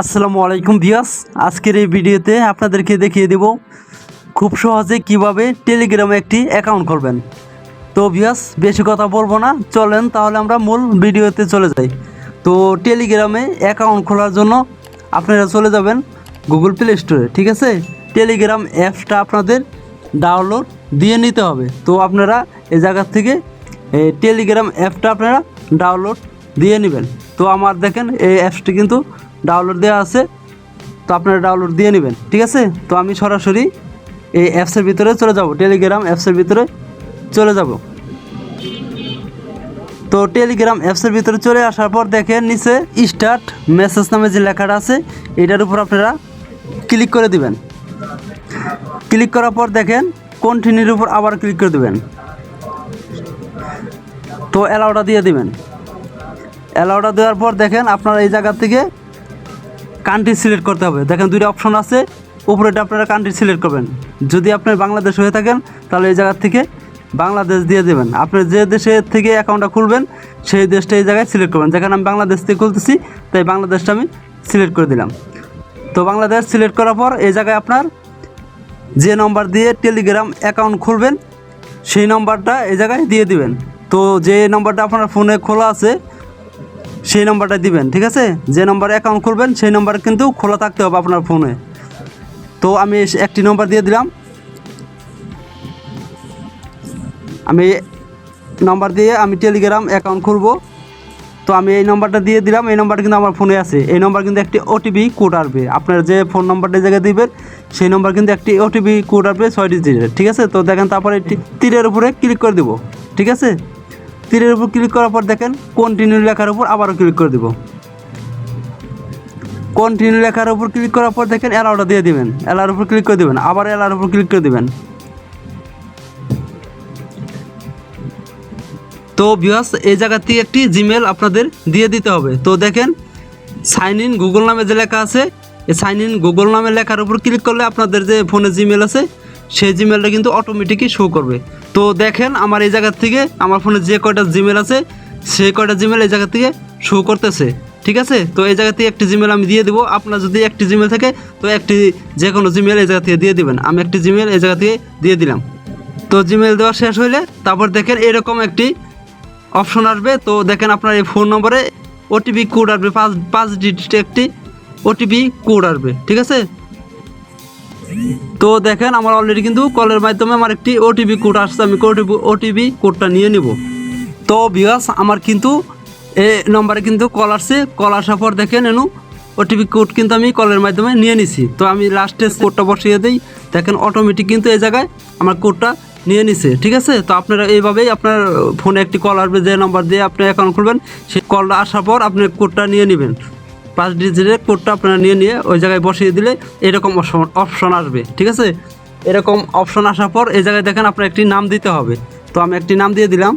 আসসালামু আলাইকুম ভিয়াস আজকের এই ভিডিওতে আপনাদেরকে দেখিয়ে দেব খুব সহজে কীভাবে টেলিগ্রামে একটি অ্যাকাউন্ট করবেন। তো ভিয়াস বেশি কথা বলব না। চলেন তাহলে আমরা মূল ভিডিওতে চলে যাই। তো টেলিগ্রামে অ্যাকাউন্ট খোলার জন্য আপনারা চলে যাবেন গুগল প্লে স্টোরে ঠিক আছে? টেলিগ্রাম অ্যাপসটা আপনাদের ডাউনলোড দিয়ে নিতে হবে। তো আপনারা এই জায়গার থেকে টেলিগ্রাম অ্যাপটা আপনারা ডাউনলোড দিয়ে নেবেন। তো আমার দেখেন, এই অ্যাপসটি কিন্তু ডাউনলোড দেওয়া আছে, তো আপনারা ডাউনলোড দিয়ে নেবেন, ঠিক আছে? তো আমি সরাসরি এই অ্যাপসের ভিতরে চলে যাব টেলিগ্রাম অ্যাপসের ভিতরে চলে যাব। তো টেলিগ্রাম অ্যাপসের ভিতরে চলে আসার পর দেখেন নিচে স্টার্ট মেসেজ নামে যে লেখাটা আছে, এটার উপর আপনারা ক্লিক করে দিবেন। ক্লিক করার পর দেখেন কন্টিনিউর উপর আবার ক্লিক করে দেবেন। তো অ্যালাউটা দিয়ে দিবেন। অ্যালাউটা দেওয়ার পর দেখেন আপনারা এই জায়গা থেকে কান্ট্রি সিলেক্ট করতে হবে। দেখেন দুইটা অপশন আছে উপরেটা আপনারা কান্ট্রি সিলেক্ট করবেন। যদি আপনার বাংলাদেশ হয়ে থাকেন, তাহলে এই জায়গা থেকে বাংলাদেশ দিয়ে দেবেন। আপনি যে দেশে থেকে অ্যাকাউন্টটা খুলবেন, সেই দেশটা এই জায়গায় সিলেক্ট করবেন। যেখানে আমি বাংলাদেশ থেকে খুলতেছি, তাই বাংলাদেশটা আমি সিলেক্ট করে দিলাম। তো বাংলাদেশ সিলেক্ট করার পর এই জায়গায় আপনার যে নম্বর দিয়ে টেলিগ্রাম অ্যাকাউন্ট খুলবেন, সেই নম্বরটা এই জায়গায় দিয়ে দিবেন। তো যে নম্বরটা আপনার ফোনে খোলা আছে সেই নম্বরটা দিবেন, ঠিক আছে? যে নম্বরে অ্যাকাউন্ট খুলবেন, সেই নম্বর কিন্তু খোলা থাকতে হবে আপনার ফোনে তো আমি একটি নম্বর দিয়ে দিলাম। আমি নম্বর দিয়ে আমি টেলিগ্রাম অ্যাকাউন্ট খুলবো। তো আমি এই নম্বরটা দিয়ে দিলাম, এই নম্বরটা কিন্তু আমার ফোনে আছে। এই নম্বর কিন্তু একটি ওটিপি কোড আসবে। আপনার যে ফোন নম্বরটা জায়গায় দিবেন, সেই নম্বর কিন্তু একটি ওটিপি কোড আসবে, ছয় ডিজিটের ঠিক আছে? তো দেখেন তারপরে তীরের উপরে ক্লিক করে দেবো, ঠিক আছে? তীরের উপর ক্লিক করার পর দেখেন কন্টিনিউ লেখার উপর আবারও ক্লিক করে দেবো। কন্টিনিউ লেখার উপর ক্লিক করার পর দেখেন অ্যালাউটা দিয়ে দিবেন। অ্যালার উপর ক্লিক করে দেবেন, আবার অ্যালার উপর ক্লিক করে দেবেন। তো ভিউয়ার্স এই জায়গা থেকে একটি জিমেল আপনাদের দিয়ে দিতে হবে। তো দেখেন সাইন ইন গুগল নামে যে লেখা আছে, এই সাইন ইন গুগল নামে লেখার উপর ক্লিক করলে আপনাদের যে ফোনে জিমেল আছে সেই জিমেলটা কিন্তু অটোমেটিকই শো করবে। তো দেখেন আমার এই জায়গার থেকে আমার ফোনে যে কয়টা জিমেল আছে, সেই কয়টা জিমেল এই জায়গা থেকে শো করতেছে। ঠিক আছে? তো এই জায়গা থেকে একটি জিমেল আমি দিয়ে দেবো। আপনার যদি একটি জিমেল থাকে, তো একটি যে কোনো জিমেল এই জায়গা থেকে দিয়ে দিবেন। আমি একটি জিমেল এই জায়গা থেকে দিয়ে দিলাম। তো জিমেল দেওয়া শেষ হইলে তারপর দেখেন এরকম একটি অপশন আসবে। তো দেখেন আপনার এই ফোন নম্বরে ওটিপি কোড আসবে। পাঁচ পাঁচ ডিজিট একটি ওটিপি কোড আসবে। ঠিক আছে? তো দেখেন, আমার অলরেডি কিন্তু কলের মাধ্যমে আমার একটি ওটিপি কোড আসছে, আমি ওটিপি ওটিপি কোডটা নিয়ে নিব। তো বিয়াস আমার কিন্তু এ নম্বরে কিন্তু কল আসছে। কল আসার পর দেখেন, এনু ওটিপি কোড কিন্তু আমি কলের মাধ্যমে নিয়ে নিছি। তো আমি লাস্টে কোডটা বসিয়ে দিই। দেখেন অটোমেটিক কিন্তু এই জায়গায় আমার কোডটা নিয়ে নিছে, ঠিক আছে? তো আপনারা এইভাবেই আপনার ফোনে একটি কল আসবে, যে নম্বর দিয়ে আপনি অ্যাকাউন্ট খুলবেন, সেই কলটা আসার পর আপনি কোডটা নিয়ে নেবেন। পাঁচ ডিজিটের কোডটা আপনারা নিয়ে নিয়ে ওই জায়গায় বসিয়ে দিলে এরকম অপশন আসবে, ঠিক আছে? এরকম অপশন আসার পর এই জায়গায় দেখেন আপনার একটি নাম দিতে হবে। তো আমি একটি নাম দিয়ে দিলাম।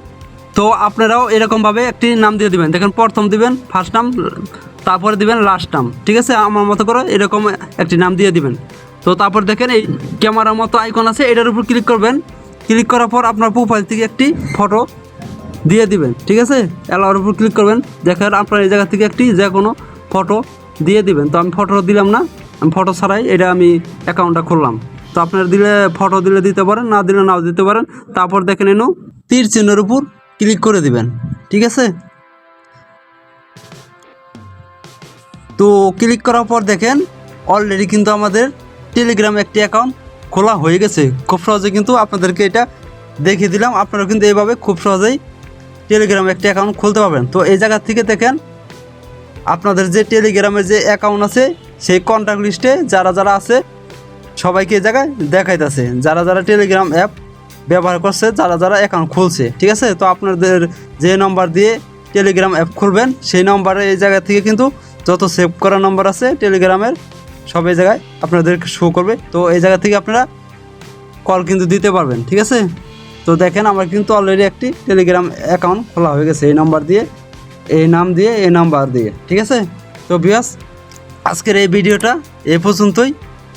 তো আপনারাও এরকমভাবে একটি নাম দিয়ে দিবেন। দেখেন, প্রথম দিবেন ফার্স্ট নাম, তারপরে দিবেন লাস্ট নাম, ঠিক আছে? আমার মতো করে এরকম একটি নাম দিয়ে দিবেন। তো তারপর দেখেন, এই ক্যামেরার মতো আইকন আছে, এটার উপর ক্লিক করবেন। ক্লিক করার পর আপনার প্রোফাইল থেকে একটি ফটো দিয়ে দিবেন, ঠিক আছে? অ্যালাউর উপর ক্লিক করবেন। দেখেন, আপনার এই জায়গা থেকে একটি যে কোনো ফটো দিয়ে দিবেন। তো আমি ফটো দিলাম না, আমি ফটো ছাড়াই এটা আমি অ্যাকাউন্টটা খুললাম। তো আপনারা দিলে ফটো দিলে দিতে পারেন, না দিলে নাও দিতে পারেন। তারপর দেখেন এনো তীর চিহ্নের উপর ক্লিক করে দিবেন। ঠিক আছে? তো ক্লিক করার পর দেখেন অলরেডি কিন্তু আমাদের টেলিগ্রাম একটি অ্যাকাউন্ট খোলা হয়ে গেছে। খুব সহজে কিন্তু আপনাদেরকে এটা দেখিয়ে দিলাম। আপনারা কিন্তু এইভাবে খুব সহজেই টেলিগ্রাম একটি অ্যাকাউন্ট খুলতে পারবেন। তো এই জায়গা থেকে দেখেন আপনাদের যে টেলিগ্রামের যে অ্যাকাউন্ট আছে, সেই কন্ট্যাক্ট লিস্টে যারা যারা আছে, সবাইকে এই জায়গায় দেখাইতেছে। যারা যারা টেলিগ্রাম অ্যাপ ব্যবহার করছে, যারা যারা অ্যাকাউন্ট খুলছে, ঠিক আছে? তো আপনাদের যে নম্বর দিয়ে টেলিগ্রাম অ্যাপ খুলবেন, সেই নম্বরে এই জায়গা থেকে কিন্তু যত সেভ করা নম্বর আছে টেলিগ্রামের সব এই জায়গায় আপনাদেরকে শো করবে। তো এই জায়গা থেকে আপনারা কল কিন্তু দিতে পারবেন, ঠিক আছে? তো দেখেন, আমার কিন্তু অলরেডি একটি টেলিগ্রাম অ্যাকাউন্ট খোলা হয়ে গেছে। এই নাম্বার দিয়ে এই নাম দিয়ে, এই নাম্বার দিয়ে, ঠিক আছে? তো বিয়াস আজকের এই ভিডিওটা এ পর্যন্তই।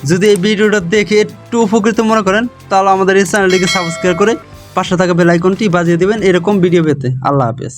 যদি এই ভিডিওটা দেখে একটু উপকৃত মনে করেন, তাহলে আমাদের এই চ্যানেলটিকে সাবস্ক্রাইব করে পাশে থাকা বেল আইকনটি বাজিয়ে দেবেন। এরকম ভিডিও পেতে। আল্লাহ হাফেজ।